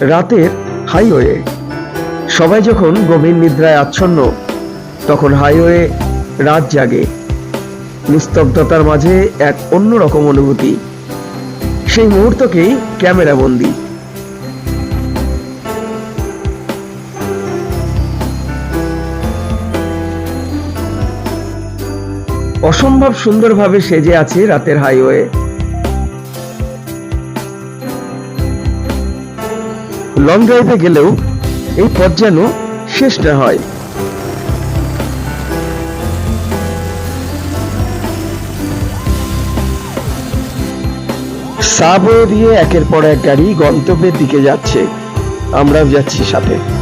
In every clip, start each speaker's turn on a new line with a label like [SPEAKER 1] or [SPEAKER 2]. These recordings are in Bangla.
[SPEAKER 1] রাতের হাইওয়ে। সবাই যখন গভীর নিদ্রায় আচ্ছন্ন, তখন হাইওয়ে রাত জাগে। নিস্তব্ধতার মাঝে এক অন্যরকম অনুভূতি। সেই মুহূর্তকেই ক্যামেরা বন্দি। অসম্ভব সুন্দরভাবে সেজে আছে রাতের হাইওয়ে। লং ড্রাইভে গেলেও এই পথ যেন শেষ না হয়। সাবওয়ে দিয়ে একের পর এক গাড়ি গন্তব্যের দিকে যাচ্ছে। আমরাও যাচ্ছি সাথে।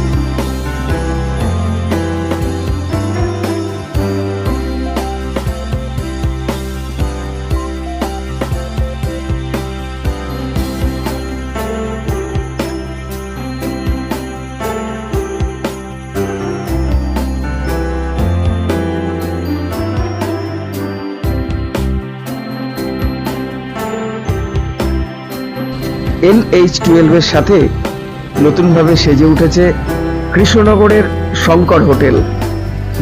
[SPEAKER 1] এনএইচ টুয়েলভের সাথে নতুনভাবে সেজে উঠেছে কৃষ্ণনগরের শঙ্কর হোটেল,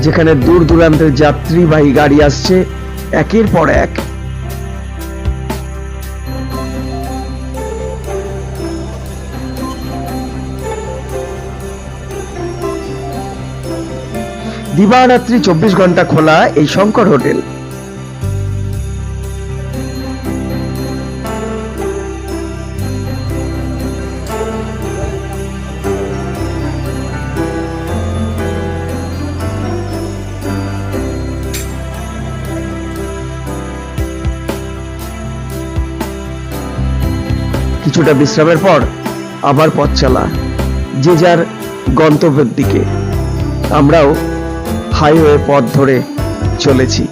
[SPEAKER 1] যেখানে দূর দূরান্তের যাত্রীবাহী গাড়ি আসছে একের পর এক। দিবারাত্রি চব্বিশ ঘণ্টা খোলা এই শঙ্কর হোটেল। কিছুটা বিশ্রামের পর আবার পথ চালা। যে যার গন্তব্যের দিকে। আমরাও হাইওয়ে পথ ধরে চলেছি।